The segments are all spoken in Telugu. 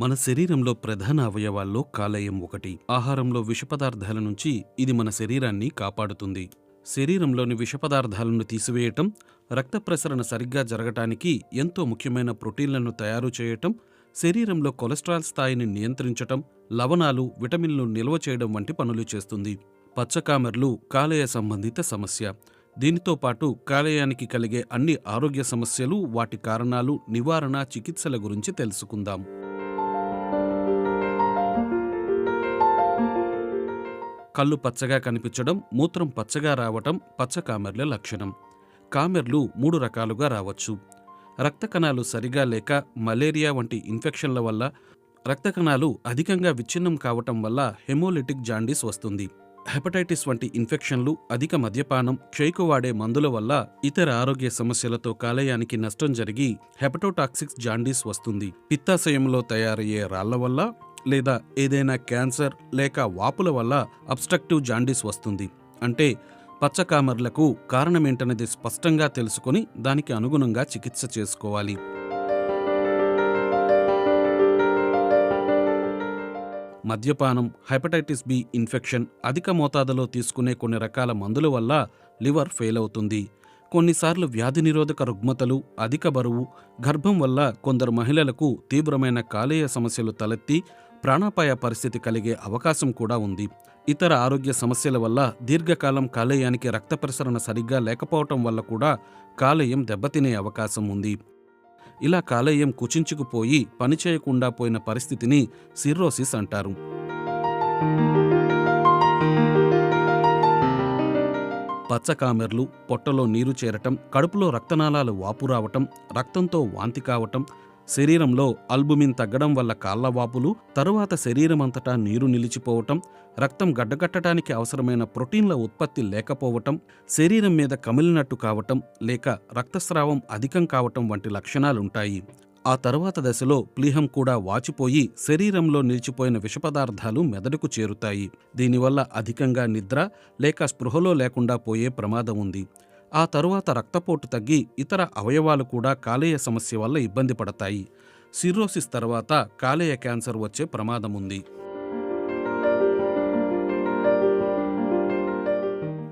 మన శరీరంలో ప్రధాన అవయవాల్లో కాలేయం ఒకటి. ఆహారంలో విషపదార్థాల నుంచి ఇది మన శరీరాన్ని కాపాడుతుంది. శరీరంలోని విషపదార్థాలను తీసివేయటం రక్త ప్రసరణ సరిగ్గా జరగటానికి ఎంతో ముఖ్యమైన ప్రోటీన్లను తయారు చేయటం శరీరంలో కొలెస్ట్రాల్ స్థాయిని నియంత్రించటం లవణాలు విటమిన్లు నిల్వ చేయడం వంటి పనులు చేస్తుంది. పచ్చకామెర్లు కాలేయ సంబంధిత సమస్య. దీనితో పాటు కాలేయానికి కలిగే అన్ని ఆరోగ్య సమస్యలు వాటి కారణాలు నివారణ చికిత్సల గురించి తెలుసుకుందాం. కళ్ళు పచ్చగా కనిపించడం మూత్రం పచ్చగా రావటం పచ్చ కామెర్ల లక్షణం. కామెర్లు మూడు రకాలుగా రావచ్చు. రక్త కణాలు సరిగా లేక మలేరియా వంటి ఇన్ఫెక్షన్ల వల్ల రక్త కణాలు అధికంగా విచ్ఛిన్నం కావటం వల్ల హెమోలిటిక్ జాండీస్ వస్తుంది. హెపటైటిస్ వంటి ఇన్ఫెక్షన్లు అధిక మద్యపానం క్షయకు వాడే మందుల వల్ల ఇతర ఆరోగ్య సమస్యలతో కాలేయానికి నష్టం జరిగి హెపటోటాక్సిక్స్ జాండీస్ వస్తుంది. పిత్తాశయంలో తయారయ్యే రాళ్ళ వల్ల లేదా ఏదైనా క్యాన్సర్ లేక వాపుల వల్ల అబ్స్ట్రక్టివ్ జాండీస్ వస్తుంది. అంటే పచ్చకామర్లకు కారణమేంటనేది స్పష్టంగా తెలుసుకొని దానికి అనుగుణంగా చికిత్స చేసుకోవాలి. మద్యపానం హెపటైటిస్ బి ఇన్ఫెక్షన్ అధిక మోతాదులో తీసుకునే కొన్ని రకాల మందుల వల్ల లివర్ ఫెయిల్ అవుతుంది. కొన్నిసార్లు వ్యాధి నిరోధక రుగ్మతలు అధిక బరువు గర్భం వల్ల కొందరు మహిళలకు తీవ్రమైన కాలేయ సమస్యలు తలెత్తి ప్రాణాపాయ పరిస్థితి కలిగే అవకాశం కూడా ఉంది. ఇతర ఆరోగ్య సమస్యల వల్ల దీర్ఘకాలం కాలేయానికి రక్త ప్రసరణ సరిగ్గా లేకపోవటం వల్ల కూడా కాలేయం దెబ్బతినే అవకాశం ఉంది. ఇలా కాలేయం కుచించుకుపోయి పనిచేయకుండా పోయిన పరిస్థితిని సిర్రోసిస్ అంటారు. పచ్చకామెర్లు పొట్టలో నీరు చేరటం కడుపులో రక్తనాళాలు వాపు రావటం రక్తంతో వాంతి కావటం శరీరంలో అల్బుమిన్ తగ్గడం వల్ల కాళ్ళవాపులు తరువాత శరీరమంతటా నీరు నిలిచిపోవటం రక్తం గడ్డగట్టడానికి అవసరమైన ప్రోటీన్ల ఉత్పత్తి లేకపోవటం శరీరం మీద కమిలినట్టు కావటం లేక రక్తస్రావం అధికం కావటం వంటి లక్షణాలుంటాయి. ఆ తరువాత దశలో ప్లీహం కూడా వాచిపోయి శరీరంలో నిలిచిపోయిన విషపదార్థాలు మెదడుకు చేరుతాయి. దీనివల్ల అధికంగా నిద్ర లేక స్పృహలో లేకుండా పోయే ప్రమాదం ఉంది. ఆ తరువాత రక్తపోటు తగ్గి ఇతర అవయవాలు కూడా కాలేయ సమస్య వల్ల ఇబ్బంది పడతాయి. సిర్రోసిస్ తర్వాత కాలేయ క్యాన్సర్ వచ్చే ప్రమాదం ఉంది.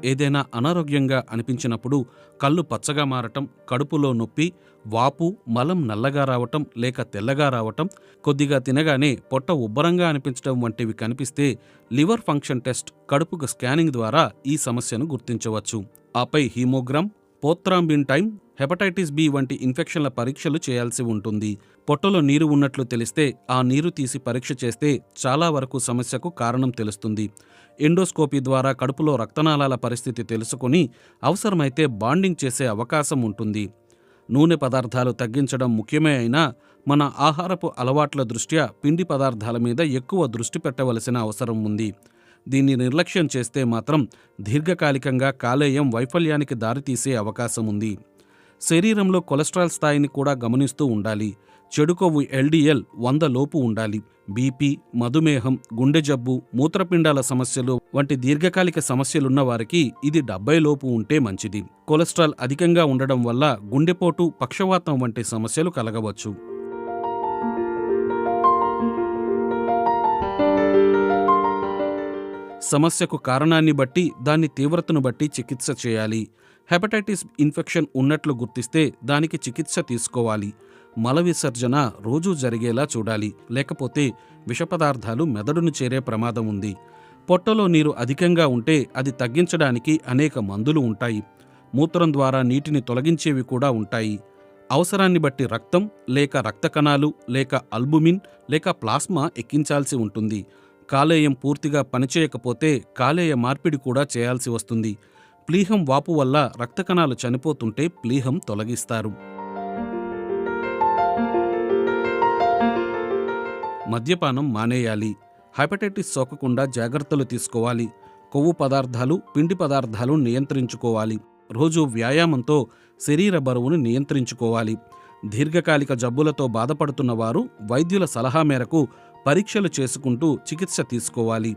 ఏదైనా అనారోగ్యంగా అనిపించినప్పుడు కళ్ళు పచ్చగా మారటం కడుపులో నొప్పి వాపు మలం నల్లగా రావటం లేక తెల్లగా రావటం కొద్దిగా తినగానే పొట్ట ఉబ్బరంగా అనిపించడం వంటివి కనిపిస్తే లివర్ ఫంక్షన్ టెస్ట్ కడుపుకు స్కానింగ్ ద్వారా ఈ సమస్యను గుర్తించవచ్చు. ఆపై hemogram prothrombin time hepatitis B వంటి ఇన్ఫెక్షన్ల పరీక్షలు చేయాల్సి ఉంటుంది. పొట్టలో నీరు ఉన్నట్లు తెలిస్తే ఆ నీరు తీసి పరీక్ష చేస్తే చాలా వరకు సమస్యకు కారణం తెలుస్తుంది. ఎండోస్కోపీ ద్వారా కడుపులో రక్తనాళాల పరిస్థితి తెలుసుకొని అవసరమైతే బాండింగ్ చేసే అవకాశం ఉంటుంది. నూనె పదార్థాలు తగ్గించడం ముఖ్యమే అయినా మన ఆహారపు అలవాట్ల దృష్ట్యా పిండి పదార్థాల మీద ఎక్కువ దృష్టి పెట్టవలసిన అవసరం ఉంది. దీన్ని నిర్లక్ష్యం చేస్తే మాత్రం దీర్ఘకాలికంగా కాలేయం వైఫల్యానికి దారితీసే అవకాశం ఉంది శరీరంలో కొలెస్ట్రాల్ స్థాయిని కూడా గమనిస్తూ ఉండాలి. చెడు కొవ్వు ఎల్డిఎల్ వంద లోపు ఉండాలి. బీపీ మధుమేహం గుండె జబ్బు మూత్రపిండాల సమస్యలు వంటి దీర్ఘకాలిక సమస్యలున్న వారికి ఇది డెబ్బై లోపు ఉంటే మంచిది. కొలెస్ట్రాల్ అధికంగా ఉండడం వల్ల గుండెపోటు పక్షవాతం వంటి సమస్యలు కలగవచ్చు. సమస్యకు కారణాన్ని బట్టి దాని తీవ్రతను బట్టి చికిత్స చేయాలి. హెపటైటిస్ ఇన్ఫెక్షన్ ఉన్నట్లు గుర్తిస్తే దానికి చికిత్స తీసుకోవాలి. మల విసర్జన రోజూ జరిగేలా చూడాలి. లేకపోతే విషపదార్థాలు మెదడును చేరే ప్రమాదం ఉంది. పొట్టలో నీరు అధికంగా ఉంటే అది తగ్గించడానికి అనేక మందులు ఉంటాయి. మూత్రం ద్వారా నీటిని తొలగించేవి కూడా ఉంటాయి. అవసరాన్ని బట్టి రక్తం లేక రక్త కణాలు లేక అల్బుమిన్ లేక ప్లాస్మా ఎక్కించాల్సి ఉంటుంది. కాలేయం పూర్తిగా పనిచేయకపోతే కాలేయ మార్పిడి కూడా చేయాల్సి వస్తుంది. ప్లీహం వాపు వల్ల రక్త కణాలు చనిపోతుంటే ప్లీహం తొలగిస్తారు. మద్యపానం మానేయాలి. హెపటైటిస్ సోకకుండా జాగ్రత్తలు తీసుకోవాలి. కొవ్వు పదార్థాలు పిండి పదార్థాలు నియంత్రించుకోవాలి. రోజు వ్యాయామంతో శరీర బరువును నియంత్రించుకోవాలి. దీర్ఘకాలిక జబ్బులతో బాధపడుతున్న వారు వైద్యుల సలహా మేరకు పరీక్షలు చేసుకుంటూ చికిత్స తీసుకోవాలి.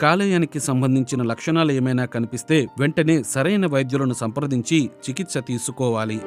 కాలేయానికి సంబంధించిన లక్షణాలు ఏమైనా కనిపిస్తే వెంటనే సరైన వైద్యులను సంప్రదించి చికిత్స తీసుకోవాలి.